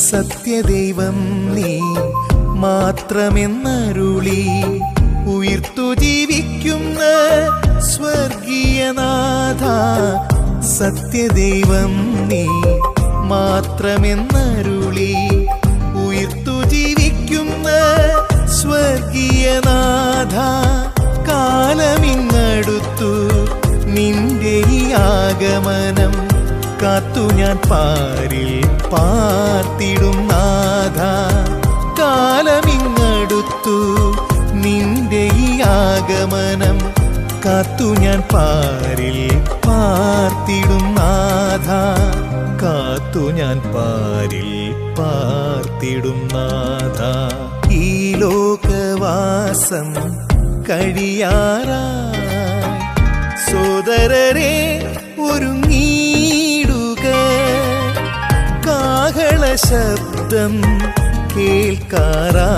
സത്യദൈവം നീ മാത്രമെന്നരുളി ഉയർത്തു ജീവിക്കുന്ന സ്വർഗീയനാഥ സത്യദൈവം നീ മാത്രമെന്നരുളി ഉയർത്തു ജീവിക്കുന്ന സ്വർഗീയനാഥ കാലമിങ്ങടുത്തു നിന്റെ ഈ ആഗമനം കാത്തു ഞാൻ പാരിൽ പാർത്തിടും നാഥ. കാലമിങ്ങടുത്തു നിന്റെ ഈ ആഗമനം കാത്തു ഞാൻ പാരിൽ പാർത്തിടും നാഥ. കാത്തു ഞാൻ പാരിൽ പാർത്തിടും നാഥ. ഈ ലോകവാസം കഴിയാറായി. സോദരരെ ഒരുങ്ങിയിടുക ശബ്ദം കേൾക്കാറാ.